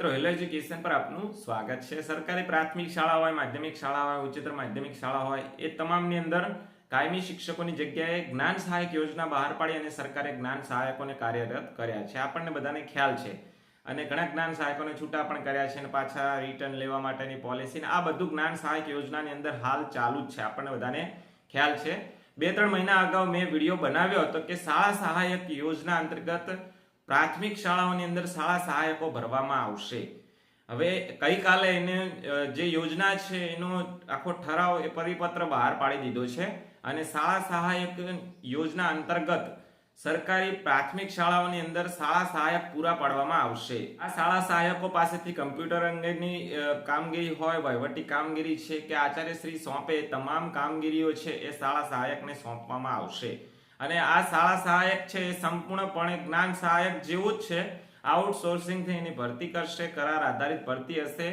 મિત્રો hello education પર આપનું સ્વાગત છે. સરકારી પ્રાથમિક શાળા હોય, માધ્યમિક શાળા હોય, ઉચ્ચતર માધ્યમિક શાળા હોય, એ તમામની અંદર કાયમી શિક્ષકોની જગ્યાએ જ્ઞાન સહાયક યોજના બહાર પાડી અને સરકારે જ્ઞાન સહાયકોને કાર્યરત કર્યા છે. આપણને બધાને ખ્યાલ છે. અને ઘણા જ્ઞાન સહાયકોને છૂટા પણ કર્યા છે અને પાછા રિટર્ન લેવા માટેની પોલિસી આ બધું જ્ઞાન સહાયક યોજનાની અંદર હાલ ચાલુ જ છે. આપણને બધાને ખ્યાલ છે. બે ત્રણ મહિના અગાઉ મેં વીડિયો બનાવ્યો હતો કે શાળા સહાયક યોજના અંતર્ગત પ્રાથમિક શાળાઓની અંદર શાળા સહાયકો ભરવામાં આવશે. હવે ગઈકાલે એને જે યોજના છે, એનો આખો ઠરાવ એ પરિપત્ર બહાર પાડી દીધો છે અને શાળા સહાયક યોજના અંતર્ગત સરકારી પ્રાથમિક શાળાઓની અંદર શાળા સહાયક પૂરા પાડવામાં આવશે. આ શાળા સહાયકો પાસેથી કમ્પ્યુટર અંગેની કામગીરી હોય, વહીવટી કામગીરી છે કે આચાર્યશ્રી સોંપે તમામ કામગીરીઓ છે એ શાળા સહાયકને સોંપવામાં આવશે. અને આ શાળા સહાયક છે, એ સંપૂર્ણપણે જ્ઞાન સહાયક જેવું જ છે. આઉટસોર્સિંગથી એની ભરતી કરશે, કરાર આધારિત ભરતી હશે.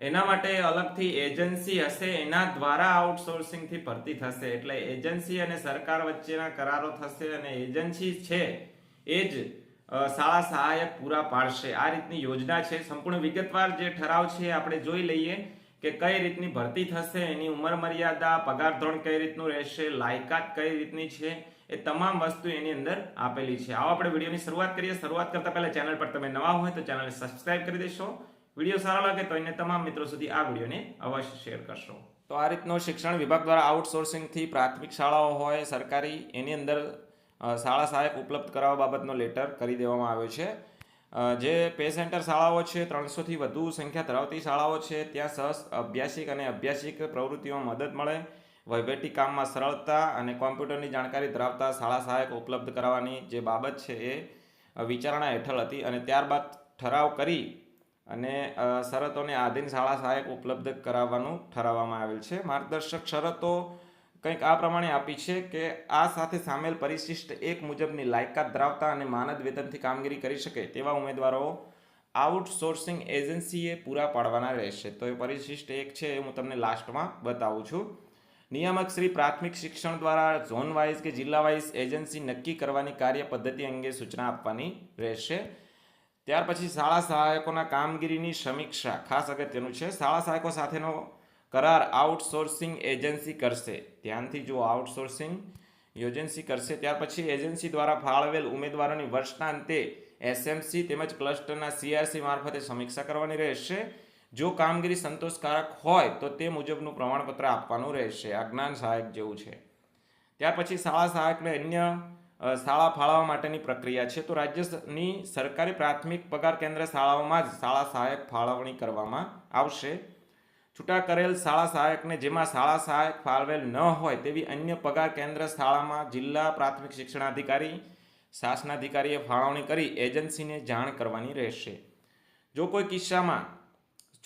એના માટે અલગથી એજન્સી હશે, એના દ્વારા આઉટસોર્સિંગથી ભરતી થશે. એટલે એજન્સી અને સરકાર વચ્ચેના કરારો થશે અને એજન્સી છે, એ જ શાળા સહાયક પૂરા પાડશે. આ રીતની યોજના છે. સંપૂર્ણ વિગતવાર જે ઠરાવ છે આપણે જોઈ લઈએ કે કઈ રીતની ભરતી થશે, એની ઉંમર મર્યાદા, પગાર ધોરણ કઈ રીતનું રહેશે, લાયકાત કઈ રીતની છે એ તમામ વસ્તુ એની અંદર આપેલી છે. આવો આપણે વિડીયોની શરૂઆત કરીએ. શરૂઆત કરતા પહેલા ચેનલ પર તમે નવા હોય તો ચેનલને સબસ્ક્રાઇબ કરી દેશો. વીડિયો સારો લાગે તો એને તમામ મિત્રો સુધી આ વિડીયોને અવશ્ય શેર કરશો. તો આ રીતનો શિક્ષણ વિભાગ દ્વારા આઉટસોર્સિંગથી પ્રાથમિક શાળાઓ હોય, સરકારી, એની અંદર શાળા સહાયક ઉપલબ્ધ કરાવવા બાબતનો લેટર કરી દેવામાં આવ્યો છે. જે પે સેન્ટર શાળાઓ છે, ત્રણસોથી વધુ સંખ્યા ધરાવતી શાળાઓ છે, ત્યાં સહ અભ્યાસિક અને અભ્યાસિક પ્રવૃત્તિઓમાં મદદ મળે. વહીવટી કામમાં સરળતા અને કોમ્પ્યુટરની જાણકારી ધરાવતા શાળા સહાયક ઉપલબ્ધ કરાવવાની જે બાબત છે એ વિચારણા હેઠળ હતી અને ત્યારબાદ ઠરાવ કરી અને શરતોને આધીન શાળા સહાયક ઉપલબ્ધ કરાવવાનું ઠરાવવામાં આવેલ છે. માર્ગદર્શક શરતો કંઈક આ પ્રમાણે આપી છે કે આ સાથે સામેલ પરિશિષ્ટ એક મુજબની લાયકાત ધરાવતા અને માનદ વેતનથી કામગીરી કરી શકે તેવા ઉમેદવારો આઉટસોર્સિંગ એજન્સીએ પૂરા પાડવાના રહેશે. તો એ પરિશિષ્ટ એક છે એ હું તમને લાસ્ટમાં બતાવું છું. નિયામક શ્રી પ્રાથમિક શિક્ષણ દ્વારા ઝોન વાઇઝ કે જિલ્લા વાઇઝ એજન્સી નક્કી કરવાની કાર્ય પદ્ધતિ અંગે સૂચના આપવાની રહેશે. ત્યાર પછી શાળા સહાયકોના કામગીરીની સમીક્ષા, ખાસ અગત્યનું છે, શાળા સહાયકો સાથેનો કરાર આઉટસોર્સિંગ એજન્સી કરશે. ધ્યાનથી જો આઉટસોર્સિંગ એજન્સી કરશે. ત્યાર પછી એજન્સી દ્વારા ફાળવેલ ઉમેદવારોની વર્ષના અંતે એસએમસી તેમજ ક્લસ્ટરના સીઆરસી મારફતે સમીક્ષા કરવાની રહેશે. જો કામગીરી સંતોષકારક હોય તો તે મુજબનું પ્રમાણપત્ર આપવાનું રહેશે. આ જ્ઞાન સહાયક જેવું છે. ત્યાર પછી શાળા સહાયકને અન્ય શાળા ફાળવવા માટેની પ્રક્રિયા છે. તો રાજ્યની સરકારી પ્રાથમિક પગાર કેન્દ્ર શાળાઓમાં જ શાળા સહાયક ફાળવણી કરવામાં આવશે. છૂટા કરેલ શાળા સહાયકને જેમાં શાળા સહાયક ફાળવેલ ન હોય તેવી અન્ય પગાર કેન્દ્ર શાળામાં જિલ્લા પ્રાથમિક શિક્ષણાધિકારી, શાસનાધિકારીએ ફાળવણી કરી એજન્સીને જાણ કરવાની રહેશે. જો કોઈ કિસ્સામાં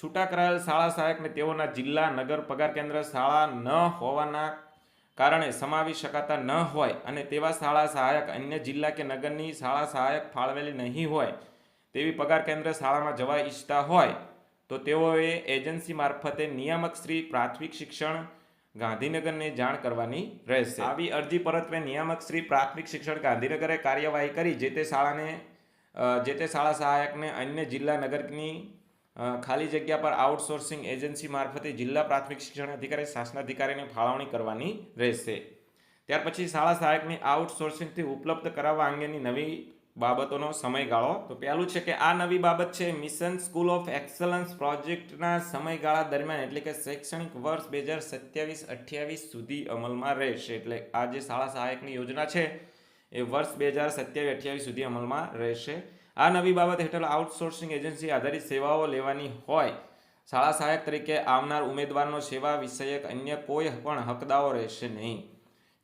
છૂટા કરાયેલ શાળા સહાયકને તેઓના જિલ્લા નગર પગાર કેન્દ્ર શાળા ન હોવાના કારણે સમાવી શકાતા ન હોય અને તેવા શાળા સહાયક અન્ય જિલ્લા કે નગરની શાળા સહાયક ફાળવેલી નહીં હોય તેવી પગાર કેન્દ્ર શાળામાં જવા ઈચ્છતા હોય, તો તેઓએ એજન્સી મારફતે નિયામક શ્રી પ્રાથમિક શિક્ષણ ગાંધીનગરને જાણ કરવાની રહેશે. આવી અરજી પરત્વે નિયામક શ્રી પ્રાથમિક શિક્ષણ ગાંધીનગરે કાર્યવાહી કરી, જે તે શાળાને જે તે શાળા સહાયકને અન્ય જિલ્લા નગરની ખાલી જગ્યા પર આઉટસોર્સિંગ એજન્સી મારફતે જિલ્લા પ્રાથમિક શિક્ષણ અધિકારી, શાસનાધિકારીને ફાળવણી કરવાની રહેશે. ત્યાર પછી શાળા સહાયકની આઉટસોર્સિંગથી ઉપલબ્ધ કરાવવા અંગેની નવી બાબતોનો સમયગાળો. તો પહેલું છે કે આ નવી બાબત છે, મિશન સ્કૂલ ઓફ એક્સલન્સ પ્રોજેક્ટના સમયગાળા દરમિયાન, એટલે કે શૈક્ષણિક વર્ષ બે હજાર સત્યાવીસ અઠ્યાવીસ સુધી અમલમાં રહેશે. એટલે આ જે શાળા સહાયકની યોજના છે, એ વર્ષ બે હજાર સત્યાવીસ અઠ્યાવીસ સુધી અમલમાં રહેશે. આ નવી બાબત હેઠળ આઉટસોર્સિંગ એજન્સી આધારિત સેવાઓ લેવાની હોય. શાળા સહાયક તરીકે આવનાર ઉમેદવારનો સેવા વિષયક અન્ય કોઈ પણ હકદાઓ રહેશે નહીં.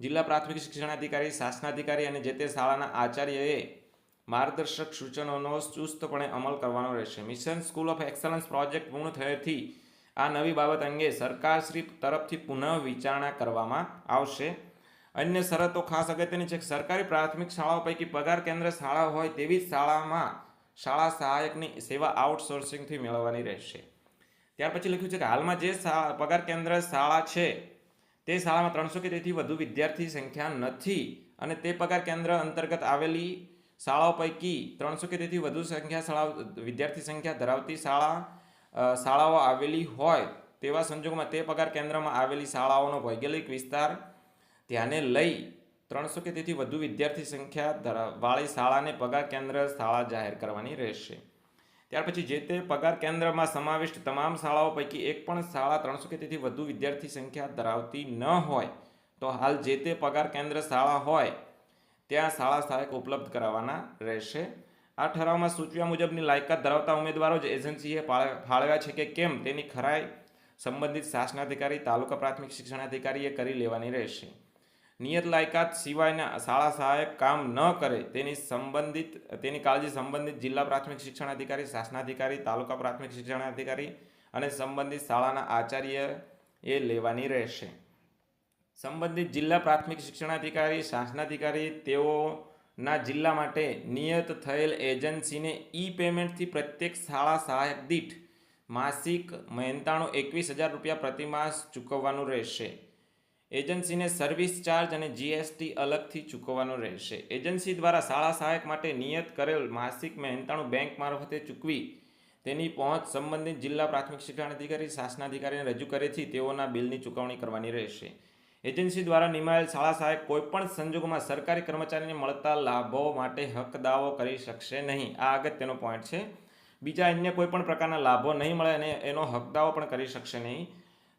જિલ્લા પ્રાથમિક શિક્ષણાધિકારી, શાસનાધિકારી અને જે તે શાળાના આચાર્યએ માર્ગદર્શક સૂચનોનો ચુસ્તપણે અમલ કરવાનો રહેશે. Mission school of excellence project પૂર્ણ થયેથી આ નવી બાબત અંગે સરકારશ્રી તરફથી પુનઃ વિચારણા કરવામાં આવશે. અન્ય શરતો ખાસ અગત્યની છે કે સરકારી પ્રાથમિક શાળાઓ પૈકી પગાર કેન્દ્ર શાળા હોય તેવી જ શાળામાં શાળા સહાયકની સેવા આઉટસોર્સિંગથી મેળવવાની રહેશે. ત્યાર પછી લખ્યું છે કે હાલમાં જે પગાર કેન્દ્ર શાળા છે, તે શાળામાં ત્રણસો કે તેથી વધુ વિદ્યાર્થી સંખ્યા નથી અને તે પગાર કેન્દ્ર અંતર્ગત આવેલી શાળાઓ પૈકી ત્રણસો કે તેથી વધુ સંખ્યા શાળા વિદ્યાર્થી સંખ્યા ધરાવતી શાળા શાળાઓ આવેલી હોય તેવા સંજોગોમાં તે પગાર કેન્દ્રમાં આવેલી શાળાઓનો ભૌગોલિક વિસ્તાર ધ્યાને લઈ ત્રણસો કે તેથી વધુ વિદ્યાર્થી સંખ્યા ધરાવવાળી શાળાને પગાર કેન્દ્ર શાળા જાહેર કરવાની રહેશે. ત્યાર પછી જે તે પગાર કેન્દ્રમાં સમાવિષ્ટ તમામ શાળાઓ પૈકી એક પણ શાળા ત્રણસો કે તેથી વધુ વિદ્યાર્થી સંખ્યા ધરાવતી ન હોય, તો હાલ જે તે પગાર કેન્દ્ર શાળા હોય, ત્યાં શાળા સહાયક ઉપલબ્ધ કરાવવાના રહેશે. આ ઠરાવમાં સૂચવ્યા મુજબની લાયકાત ધરાવતા ઉમેદવારો જ એજન્સીએ ફાળ- ફાળવ્યા છે કે કેમ તેની ખરાઈ સંબંધિત શાસનાધિકારી, તાલુકા પ્રાથમિક શિક્ષણાધિકારીએ કરી લેવાની રહેશે. નિયત લાયકાત સિવાયના શાળા સહાયક કામ ન કરે તેની સંબંધિત, તેની કાળજી સંબંધિત જિલ્લા પ્રાથમિક શિક્ષણાધિકારી શાસનાધિકારી, તાલુકા પ્રાથમિક શિક્ષણાધિકારી અને સંબંધિત શાળાના આચાર્ય એ લેવાની રહેશે. સંબંધિત જિલ્લા પ્રાથમિક શિક્ષણાધિકારી શાસનાધિકારી તેઓના જિલ્લા માટે નિયત થયેલ એજન્સીને ઈ પેમેન્ટથી પ્રત્યેક શાળા સહાયક દીઠ માસિક મહેનતાણું એકવીસ હજાર રૂપિયા પ્રતિમાસ ચૂકવવાનું રહેશે. એજન્સીને સર્વિસ ચાર્જ અને જીએસટી અલગથી ચૂકવવાનું રહેશે. એજન્સી દ્વારા શાળા સહાયક માટે નિયત કરેલ માસિક મહેનતાણું બેંક મારફતે ચૂકવી તેની પહોંચ સંબંધિત જિલ્લા પ્રાથમિક શિક્ષણ અધિકારી, શાસનાધિકારીને રજૂ કરેથી તેઓના બિલની ચૂકવણી કરવાની રહેશે. એજન્સી દ્વારા નિમાયેલ શાળા સહાયક કોઈપણ સંજોગોમાં સરકારી કર્મચારીને મળતા લાભો માટે હક દાવો કરી શકશે નહીં. આ અગત્યનો પોઈન્ટ છે. બીજા અન્ય કોઈપણ પ્રકારના લાભો નહીં મળે અને એનો હક પણ કરી શકશે નહીં.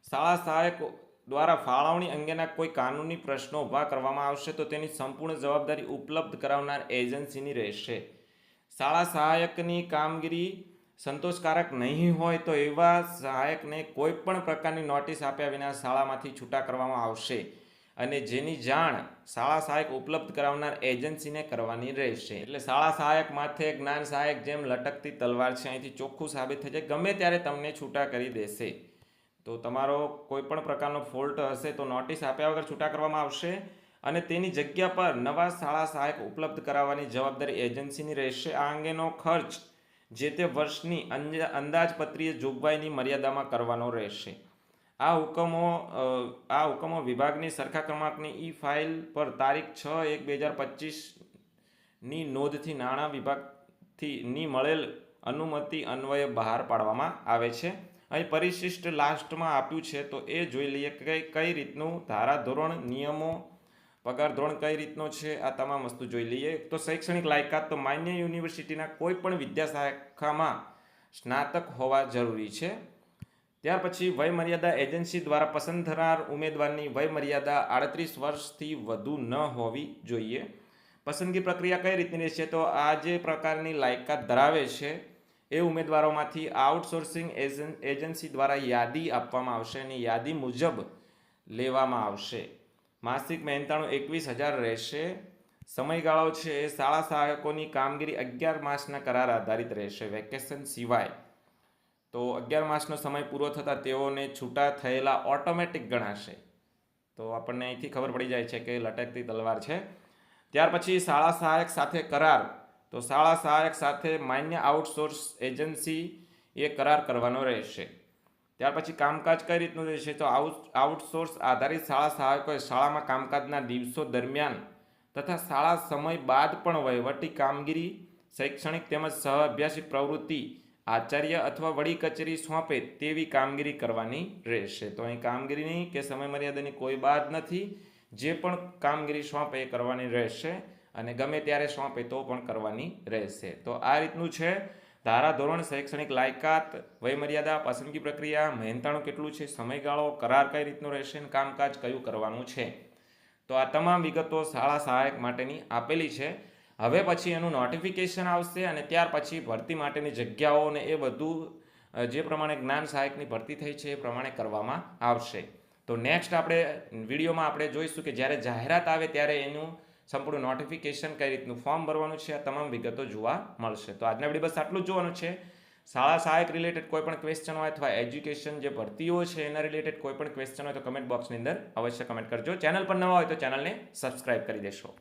શાળા સહાયક દ્વારા ફાળવણી અંગેના કોઈ કાનૂની પ્રશ્નો ઊભા કરવામાં આવશે તો તેની સંપૂર્ણ જવાબદારી ઉપલબ્ધ કરાવનાર એજન્સીની રહેશે. શાળા સહાયકની કામગીરી સંતોષકારક નહીં હોય તો એવા સહાયકને કોઈ પણ પ્રકારની નોટિસ આપ્યા વિના શાળામાંથી છૂટા કરવામાં આવશે અને જેની જાણ શાળા સહાયક ઉપલબ્ધ કરાવનાર એજન્સીને કરવાની રહેશે. એટલે શાળા સહાયક માથે જ્ઞાન સહાયક જેમ લટકતી તલવાર છે, અહીંથી ચોખ્ખું સાબિત જાય ગમે ત્યારે તમને છૂટા કરી દેશે. તો તમારો કોઈ પણ પ્રકારનો ફોલ્ટ હશે તો નોટિસ આપ્યા વગર છૂટા કરવામાં આવશે અને તેની જગ્યા પર નવા શાળા સહાયક ઉપલબ્ધ કરાવવાની જવાબદારી એજન્સીની રહેશે. આ અંગેનો ખર્ચ જે તે વર્ષની અંદાજપત્રીય જોગવાઈની મર્યાદામાં કરવાનો રહેશે. આ હુકમો આ હુકમો વિભાગની સરખા ક્રમાંકની ઈ ફાઇલ પર તારીખ છ એક બે હજાર પચીસની નોંધથી નાણાં વિભાગથી ની મળેલ અનુમતિ અન્વયે બહાર પાડવામાં આવે છે. અહીં પરિશિષ્ટ લાસ્ટમાં આપ્યું છે, તો એ જોઈ લઈએ કે કઈ રીતનું ધારાધોરણ, નિયમો, પગાર ધોરણ કઈ રીતનો છે, આ તમામ વસ્તુ જોઈ લઈએ. તો શૈક્ષણિક લાયકાત તો માન્ય યુનિવર્સિટીના કોઈ પણ વિદ્યાશાખામાં સ્નાતક હોવા જરૂરી છે. ત્યાર પછી વયમર્યાદા એજન્સી દ્વારા પસંદ થનાર ઉમેદવારની વયમર્યાદા આડત્રીસ વર્ષથી વધુ ન હોવી જોઈએ. પસંદગી પ્રક્રિયા કઈ રીતની રહેશે? તો આ જે પ્રકારની લાયકાત ધરાવે છે એ ઉમેદવારોમાંથી આઉટસોર્સિંગ એજન- એજન્સી દ્વારા યાદી આપવામાં આવશે અને યાદી મુજબ લેવામાં આવશે. માસિક મહેનતાણું એકવીસ હજાર રહેશે. સમયગાળો છે એ શાળા સહાયકોની કામગીરી અગિયાર માસના કરાર આધારિત રહેશે. વેકેશન સિવાય. તો અગિયાર માસનો સમય પૂરો થતાં તેઓને છૂટા થયેલા ઓટોમેટિક ગણાશે. તો આપણને અહીંથી ખબર પડી જાય છે કે લટકતી તલવાર છે. ત્યાર પછી શાળા સહાયક સાથે કરાર. તો શાળા સહાયક સાથે માન્ય આઉટસોર્સ એજન્સી એ કરાર કરવાનો રહેશે. ત્યાર પછી કામકાજ કઈ રીતનું રહેશે? તો આઉટ આઉટસોર્સ આધારિત શાળા સહાયકોએ શાળામાં કામકાજના દિવસો દરમિયાન તથા શાળા સમય બાદ પણ વહીવટી કામગીરી, શૈક્ષણિક તેમજ સહઅભ્યાસિક પ્રવૃત્તિ, આચાર્ય અથવા વડી કચેરી સોંપે તેવી કામગીરી કરવાની રહેશે. તો અહીં કામગીરીની કે સમય મર્યાદાની કોઈ બાદ નથી. જે પણ કામગીરી સોંપે એ કરવાની રહેશે. અને ગમે ત્યારે સોંપે તો પણ કરવાની રહેશે. તો આ રીતનું છે. ધારા ધોરણ, શૈક્ષણિક લાયકાત, વયમર્યાદા, પસંદગી પ્રક્રિયા, મહેનતાણું કેટલું છે, સમયગાળો, કરાર કઈ રીતનો રહેશે અને કામકાજ કયું કરવાનું છે. તો આ તમામ વિગતો શાળા સહાયક માટેની આપેલી છે. હવે પછી એનું નોટિફિકેશન આવશે અને ત્યાર પછી ભરતી માટેની જગ્યાઓ અને એ બધું જે પ્રમાણે જ્ઞાન સહાયકની ભરતી થઈ છે એ પ્રમાણે કરવામાં આવશે. તો નેક્સ્ટ આપણે વિડીયોમાં આપણે જોઈશું કે જ્યારે જાહેરાત આવે ત્યારે એનું સંપૂર્ણ નોટિફિકેશન કઈ રીતનું ફોર્મ ભરવાનું છે, આ તમામ વિગતો જોવા મળશે. તો આજના વીડિયો બસ આટલું જ જોવાનું છે. શાળા સહાયક રિલેટેડ કોઈ પણ ક્વેશ્ચન હોય અથવા એજ્યુકેશન જે ભરતીઓ છે એના રિલેટેડ કોઈ પણ ક્વેશ્ચન હોય તો કમેન્ટ બોક્સની અંદર અવશ્ય કમેન્ટ કરજો. ચેનલ પર નવા હોય તો ચેનલને સબસ્ક્રાઇબ કરી દેશો.